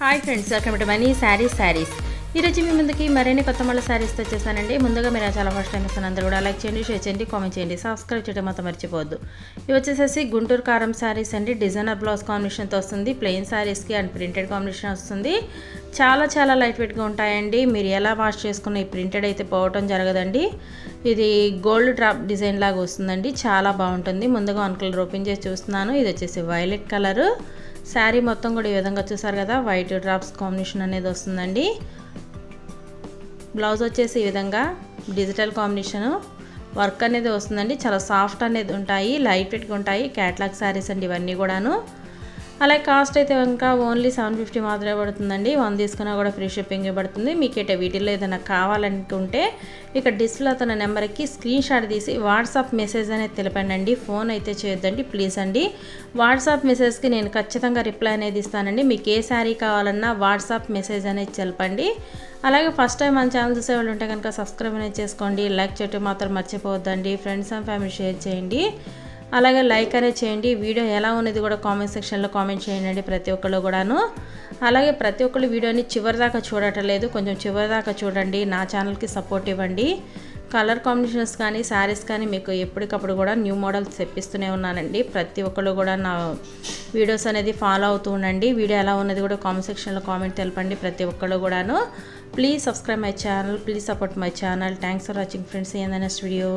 Hi friends welcome to Mani saris saris ఈరోజు మీ ముందుకి మరిన్ని కొత్త మళ్ళీ శారీస్తో వచ్చేసానండి. ముందుగా మీరు చాలా ఫస్ట్ టైం ఇస్తాను అందరూ కూడా లైక్ చేయండి షేర్ చేయండి కామెంట్ చేయండి. సబ్స్క్రైబ్ చేయడం మొత్తం మర్చిపోవద్దు. ఇవి వచ్చేసేసి గుంటూరు కారం శారీస్ అండి. డిజైనర్ బ్లౌజ్ కాంబినేషన్తో వస్తుంది. ప్లెయిన్ శారీస్కి అండ్ ప్రింటెడ్ కాంబినేషన్ వస్తుంది. చాలా చాలా లైట్ వెయిట్గా ఉంటాయండి. మీరు ఎలా వాష్ చేసుకున్న ఈ ప్రింటెడ్ అయితే పోవటం జరగదండి. ఇది గోల్డ్ డ్రాప్ డిజైన్ లాగా వస్తుందండి. చాలా బాగుంటుంది. ముందుగా వన్ కలర్ ఓపెన్ చేసి చూస్తున్నాను. ఇది వచ్చేసి వైలెట్ కలరు శారీ మొత్తం కూడా ఈ విధంగా చూసారు కదా వైట్ డ్రాప్స్ కాంబినేషన్ అనేది వస్తుందండి. బ్లౌజ్ వచ్చేసి ఈ విధంగా డిజిటల్ కాంబినేషను వర్క్ అనేది వస్తుందండి. చాలా సాఫ్ట్ అనేది ఉంటాయి లైట్ వెయిట్గా ఉంటాయి క్యాట్లాగ్ శారీస్ అండి ఇవన్నీ కూడాను. అలాగే కాస్ట్ అయితే ఇంకా ఓన్లీ సెవెన్ ఫిఫ్టీ మాత్రమే పడుతుందండి. వన్ తీసుకున్నా కూడా ఫ్రీ షిప్పింగ్ పడుతుంది. మీకు ఇట వీటిలో ఏదైనా కావాలనుకుంటే ఇక డిస్ప్లే తన నెంబర్కి స్క్రీన్ షాట్ తీసి వాట్సాప్ మెసేజ్ అనేది తెలిపండి ఫోన్ అయితే చేయొద్దండి. ప్లీజ్ అండి. వాట్సాప్ మెసేజ్కి నేను ఖచ్చితంగా రిప్లై అనేది ఇస్తానండి. మీకు ఏ శారీ కావాలన్నా వాట్సాప్ మెసేజ్ అనేది తెలపండి. అలాగే ఫస్ట్ టైం మన ఛానల్ చూసే వాళ్ళు ఉంటే కనుక సబ్స్క్రైబ్ అనేది చేసుకోండి. లైక్ చేయటం మాత్రం మర్చిపోవద్దండి. ఫ్రెండ్స్ అండ్ ఫ్యామిలీ షేర్ చేయండి. అలాగే లైక్ అనేది చేయండి. వీడియో ఎలా ఉన్నది కూడా కామెంట్ సెక్షన్లో కామెంట్ చేయండి ప్రతి ఒక్కళ్ళు కూడాను. అలాగే ప్రతి ఒక్కళ్ళు వీడియోని చివరి దాకా చూడటలేదు. కొంచెం చివరి దాకా చూడండి. నా ఛానల్కి సపోర్ట్ ఇవ్వండి. కలర్ కాంబినేషన్స్ కానీ శారీస్ కానీ మీకు ఎప్పటికప్పుడు కూడా న్యూ మోడల్స్ తెప్పిస్తూనే ఉన్నానండి. ప్రతి ఒక్కళ్ళు కూడా నా వీడియోస్ అనేది ఫాలో అవుతూ ఉండండి. వీడియో ఎలా ఉన్నది కూడా కామెంట్ సెక్షన్లో కామెంట్ తెలపండి ప్రతి ఒక్కళ్ళు కూడాను. Please subscribe my channel please support my channel thanks for watching friends in next video